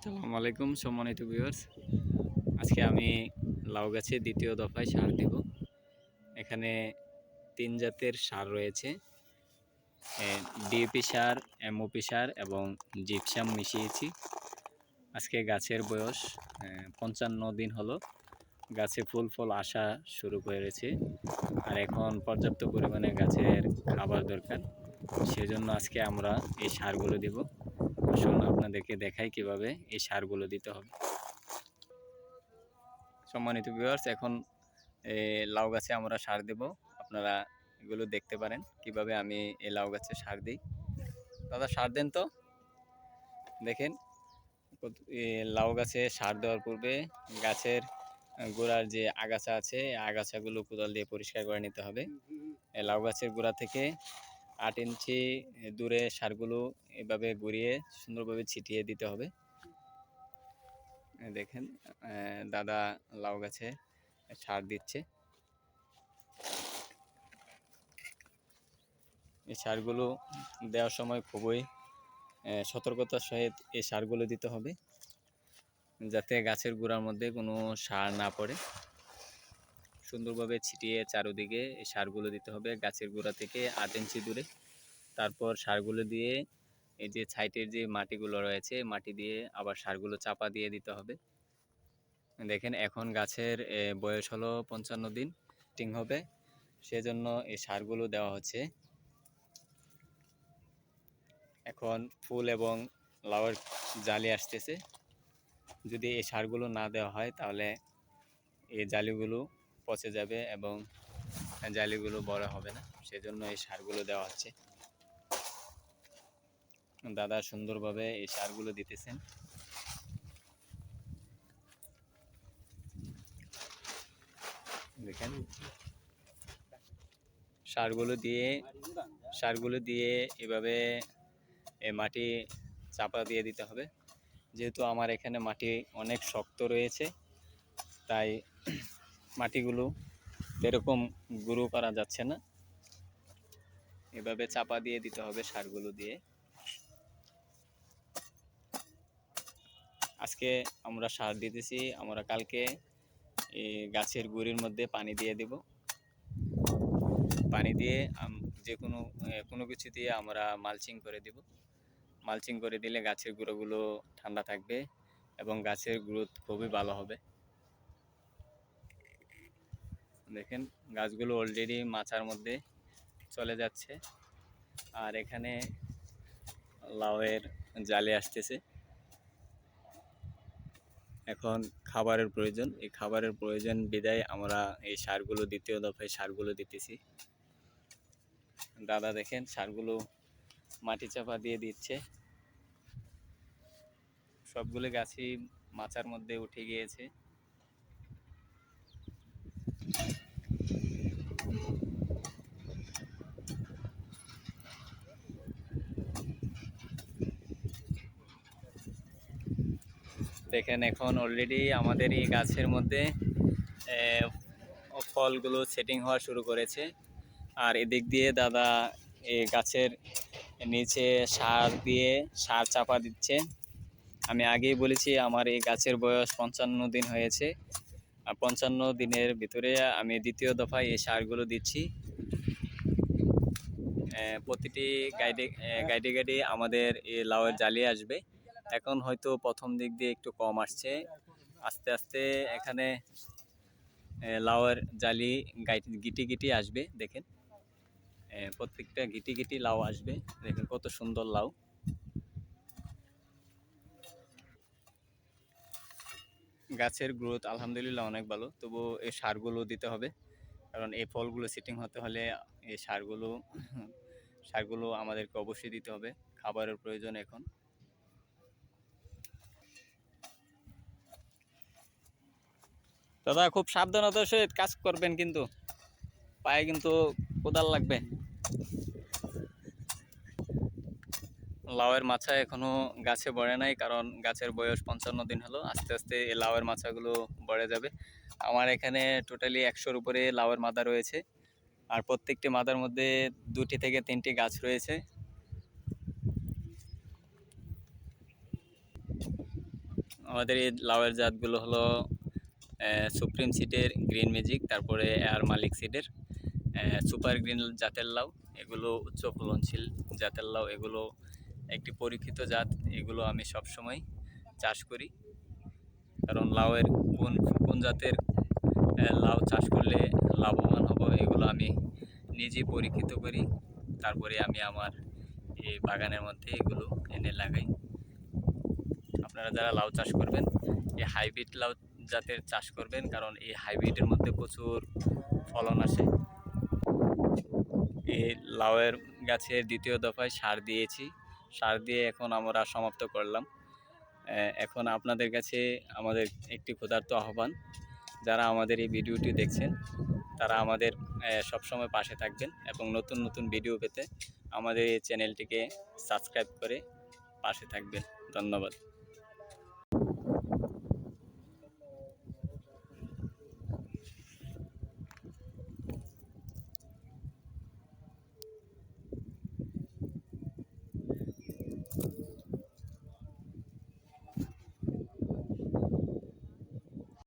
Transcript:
আসসালামু আলাইকুম। সম্মানিত ভিউয়ার্স আজকে আমি লাউ গাছে দ্বিতীয় দফায় সার দেব। এখানে তিন জাতের সার রয়েছে। ডিএপি সার, এমওপি সার এবং জিপসাম মিশিয়েছি। আজকে গাছের বয়স পঞ্চান্ন দিন হলো। গাছে ফুল ফল আসা শুরু করেছে। আর এখন পর্যাপ্ত পরিমাণে গাছের খাবার দরকার। সেজন্য আজকে আমরা এই সারগুলো দেব। আসুন আপনাদেরকে দেখাই কীভাবে এই সারগুলো দিতে হবে। সম্মানিত ভিউয়ার্স এখন লাউ গাছে আমরা সার দেব। আপনারা এগুলো দেখতে পারেন কীভাবে আমি এই লাউ গাছে সার দিই। দাদা, সার দেন তো। দেখেন লাউ গাছে সার দেওয়ার পূর্বে গাছের গোড়ার যে আগাছা আছে, আগাছাগুলো কোদাল দিয়ে পরিষ্কার করে নিতে হবে। লাউ গাছের গোড়া থেকে আট ইঞ্চি দূরে সারগুলো এভাবে ঘুরিয়ে সুন্দরভাবে ছিটিয়ে দিতে হবে। দেখেন দাদা লাউ গাছে সার দিচ্ছে। এই সারগুলো দেওয়ার সময় খুবই সতর্কতার সহিত এই সারগুলো দিতে হবে, যাতে গাছের গোড়ার মধ্যে কোনো সার না পড়ে। সুন্দরভাবে ছিটিয়ে চারোদিকে সারগুলো দিতে হবে গাছের গোড়া থেকে আট ইঞ্চি দূরে। তারপর সারগুলো দিয়ে এই যে সাইটের যে মাটিগুলো রয়েছে, মাটি দিয়ে আবার সারগুলো চাপা দিয়ে দিতে হবে। দেখেন এখন গাছের বয়স হলো পঞ্চান্ন দিন, টিং হবে। সেজন্য এই সারগুলো দেওয়া হচ্ছে। এখন ফুল এবং লাউয়ের জালি আসতেছে। যদি এই সারগুলো না দেওয়া হয় তাহলে এই জালিগুলো পচে যাবে এবং জালিগুলো বড় হবে না। সেজন্য এই সারগুলো দেওয়া হচ্ছে। দাদা সুন্দরভাবে এই সারগুলো দিতেছেন। দেখেন। সারগুলো দিয়ে সারগুলো দিয়ে এভাবে এ মাটি চাপা দিয়ে দিতে হবে। যেহেতু আমার এখানে মাটি অনেক শক্ত রয়েছে, তাই মাটিগুলো এরকম গুঁড়ো করা যাচ্ছে না। এভাবে চাপা দিয়ে দিতে হবে সারগুলো দিয়ে। আজকে আমরা সার দিতেছি, আমরা কালকে গাছের গুঁড়ির মধ্যে পানি দিয়ে দেব। পানি দিয়ে যে কোনো কোনো কিছু দিয়ে আমরা মালচিং করে দেব। মালচিং করে দিলে গাছের গুঁড়োগুলো ঠান্ডা থাকবে এবং গাছের গ্রোথ খুবই ভালো হবে। দেখেন, গাছগুলো অলরেডি মাচার মধ্যে চলে যাচ্ছে। আর এখানে লাউয়ের জালে আসতেছে। এখন খাবারের প্রয়োজন। এই খাবারের প্রয়োজন বিদায় আমরা এই সারগুলো, দ্বিতীয় দফায় সারগুলো দিতেছি। দাদা দেখেন, সারগুলো মাটি চাপা দিয়ে দিচ্ছে। সবগুলো গাছই মাচার মধ্যে উঠে গিয়েছে। দেখেন এখন অলরেডি আমাদের এই গাছের মধ্যে ফলগুলো সেটিং হওয়া শুরু করেছে। আর এদিক দিয়ে দাদা এই গাছের নিচে সার দিয়ে সার চাপা দিচ্ছে। আমি আগেই বলেছি, আমার এই গাছের বয়স পঞ্চান্ন দিন হয়েছে। আর পঞ্চান্ন দিনের ভিতরে আমি দ্বিতীয় দফায় এই সারগুলো দিচ্ছি। প্রতিটি গাইডে গাইডে গাইডে আমাদের এই লাউয়ের জালি আসবে। এখন হয়তো প্রথম দিক দিয়ে একটু কম আসছে। আস্তে আস্তে এখানে লাউয়ের জালি গিটি গিটি আসবে, দেখেন। প্রত্যেকটা গিটি গিটি লাউ আসবে, দেখেন কত সুন্দর লাউ। গাছের গ্রোথ আলহামদুলিল্লাহ অনেক ভালো তবু এই সারগুলো দিতে হবে। কারণ এই ফলগুলো সিটিং হতে হলে এই সারগুলো সারগুলো আমাদেরকে অবশ্যই দিতে হবে। খাবারের প্রয়োজন এখন। দাদা, খুব সাবধানতার সহিত কাজ করবেন কিন্তু। পায়ে কিন্তু কোদাল লাগবে। লাউয়ের মাছা এখনও গাছে বড়ে নাই, কারণ গাছের বয়স পঞ্চান্ন দিন হলো। আস্তে আস্তে এই লাউয়ের মাছাগুলো বড়ে যাবে। আমার এখানে টোটালি একশোর উপরে লাউয়ের মাদা রয়েছে। আর প্রত্যেকটি মাদার মধ্যে দুটি থেকে তিনটি গাছ রয়েছে। আমাদের এই লাউয়ের জাতগুলো হলো সুপ্রিম সিটের গ্রিন ম্যাজিক তারপরে এয়ার মালিক সিটের সুপার গ্রিন জাতের লাউ, এগুলো উচ্চ ফলনশীল জাতের লাউ, এগুলো একটি পরীক্ষিত জাত, এগুলো আমি সবসময় চাষ করি। কারণ লাউয়ের কোন কোন জাতের লাউ চাষ করলে লাভবান হব, এগুলো আমি নিজে পরীক্ষিত করি। তারপরে আমি আমার এই বাগানের মধ্যে এগুলো এনে লাগাই। আপনারা যারা লাউ চাষ করবেন, এই হাইব্রিড লাউ জাতের চাষ করবেন, কারণ এই হাইব্রিডের মধ্যে প্রচুর ফলন আসে। এই লাউয়ের গাছের দ্বিতীয় দফায় সার দিয়েছি। সার দিয়ে এখন আমরা সমাপ্ত করলাম। এখন আপনাদের কাছে আমাদের একটি ক্ষুধার্ত আহ্বান। যারা আমাদের এই ভিডিওটি দেখছেন, তারা আমাদের সবসময় পাশে থাকবেন এবং নতুন নতুন ভিডিও পেতে আমাদের এই চ্যানেলটিকে সাবস্ক্রাইব করে পাশে থাকবেন। ধন্যবাদ।